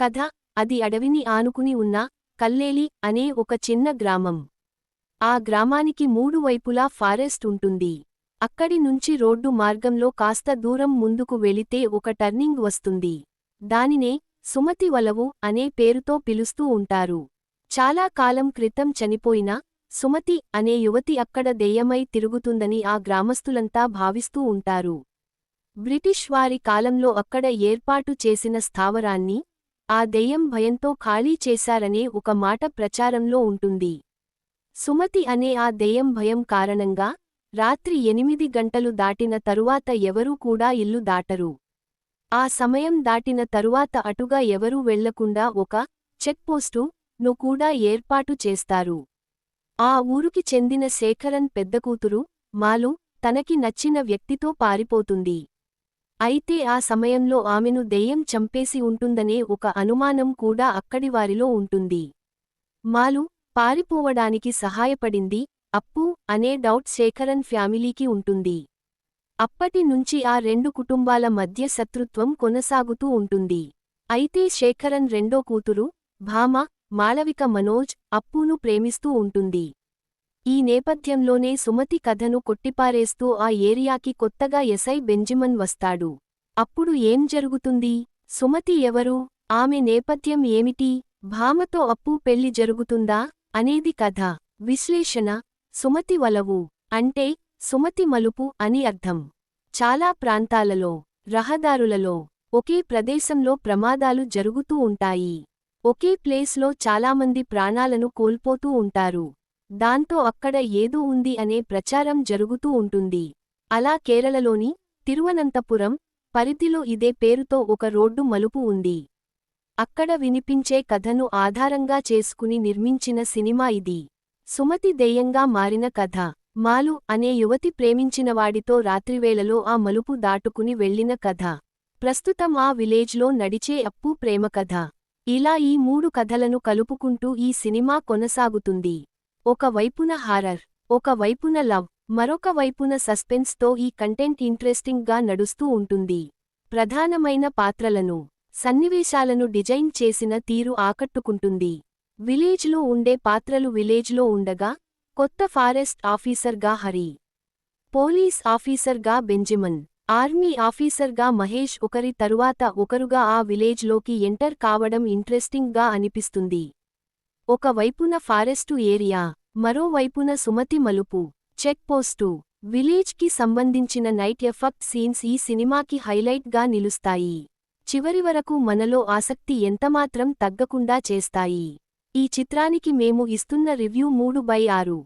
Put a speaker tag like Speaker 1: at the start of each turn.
Speaker 1: కథ అది అడవిని ఆనుకుని ఉన్న కల్లేలి అనే ఒక చిన్న గ్రామం. ఆ గ్రామానికి మూడు వైపులా ఫారెస్ట్ ఉంటుంది. అక్కడి నుంచి రోడ్డు మార్గంలో కాస్త దూరం ముందుకు వెళితే ఒక టర్నింగ్ వస్తుంది. దానినే సుమతి వలవు అనే పేరుతో పిలుస్తూ ఉంటారు. చాలా కాలం క్రితం చనిపోయిన సుమతి అనే యువతి అక్కడ దెయ్యమై తిరుగుతుందని ఆ గ్రామస్తులంతా భావిస్తూ ఉంటారు. బ్రిటిష్ వారి కాలంలో అక్కడ ఏర్పాటు చేసిన స్థావరాన్ని ఆ దెయ్యం భయంతో ఖాళీ చేశారనే ఒక మాట ప్రచారంలో ఉంటుంది. సుమతి అనే ఆ దెయ్యం భయం కారణంగా రాత్రి ఎనిమిది గంటలు దాటిన తరువాత ఎవరూ కూడా ఇల్లు దాటరు. ఆ సమయం దాటిన తరువాత అటుగా ఎవరూ వెళ్ళకుండా ఒక చెక్పోస్టు ను కూడా ఏర్పాటు చేస్తారు. ఆ ఊరుకి చెందిన శేఖరన్ పెద్దకూతురు మాలు తనకి నచ్చిన వ్యక్తితో పారిపోతుంది. అయితే ఆ సమయంలో ఆమెను దెయ్యం చంపేసి ఉంటుందనే ఒక అనుమానం కూడా అక్కడివారిలో ఉంటుంది. మాలు పారిపోవడానికి సహాయపడింది అప్పు అనే డౌట్ శేఖరన్ ఫ్యామిలీకి ఉంటుంది. అప్పటి నుంచి ఆ రెండు కుటుంబాల మధ్య శత్రుత్వం కొనసాగుతూ ఉంటుంది. అయితే శేఖరన్ రెండో కూతురు భామ మాళవిక మనోజ్ అప్పును ప్రేమిస్తూ ఉంటుంది. ఈ నేపథ్యంలోనే సుమతి కథను కొట్టిపారేస్తూ ఆ ఏరియాకి కొత్తగా ఎస్ఐ బెంజిమన్ వస్తాడు. అప్పుడు ఏం జరుగుతుంది? సుమతి ఎవరు? ఆమె నేపథ్యం ఏమిటి? భామతో అప్పు పెళ్ళి జరుగుతుందా? అనేది కథ. విశ్లేషణ. సుమతి వలవు. అంటే సుమతి మలుపు అని అర్థం. చాలా ప్రాంతాలలో రహదారులలో ఒకే ప్రదేశంలో ప్రమాదాలు జరుగుతూ ఉంటాయి. ఒకే ప్లేస్లో చాలామంది ప్రాణాలను కోల్పోతూ ఉంటారు. దాంతో అక్కడ ఏదో ఉంది అనే ప్రచారం జరుగుతూ ఉంటుంది. అలా కేరళలోని తిరువనంతపురం పరిధిలో ఇదే పేరుతో ఒక రోడ్డు మలుపు ఉంది. అక్కడ వినిపించే కథను ఆధారంగా చేసుకుని నిర్మించిన సినిమా ఇది. సుమతి దెయ్యంగా మారిన కథ. మాలు అనే యువతి ప్రేమించినవాడితో రాత్రివేళలో ఆ మలుపు దాటుకుని వెళ్ళిన కథ. ప్రస్తుతం ఆ విలేజ్లో నడిచే అప్పు ప్రేమ కథ. ఇలా ఈ మూడు కథలను కలుపుకుంటూ ఈ సినిమా కొనసాగుతుంది. ఒక వైపున హారర్ ఒక వైపున లవ్ మరొక వైపున సస్పెన్స్తో ఈ కంటెంట్ ఇంట్రెస్టింగ్గా నడుస్తూ ఉంటుంది. ప్రధానమైన పాత్రలను సన్నివేశాలను డిజైన్ చేసిన తీరు ఆకట్టుకుంటుంది. విలేజ్లో ఉండే పాత్రలు విలేజ్లో ఉండగా కొత్త ఫారెస్ట్ ఆఫీసర్గా హరి పోలీస్ ఆఫీసర్గా బెంజిమన్ ఆర్మీ ఆఫీసర్గా మహేష్ ఒకరి తరువాత ఒకరుగా ఆ విలేజ్లోకి ఎంటర్ కావడం ఇంట్రెస్టింగ్గా అనిపిస్తుంది. ఒక వైపున ఫారెస్టు ఏరియా మరోవైపున సుమతి మలుపు చెక్పోస్టు విలేజ్కి సంబంధించిన నైట్ ఎఫెక్ట్ సీన్స్ ఈ సినిమాకి హైలైట్గా నిలుస్తాయి. చివరి వరకు మనలో ఆసక్తి ఎంతమాత్రం తగ్గకుండా చేస్తాయి. ఈ చిత్రానికి మేము ఇస్తున్న రివ్యూ మూడు బై ఆరు.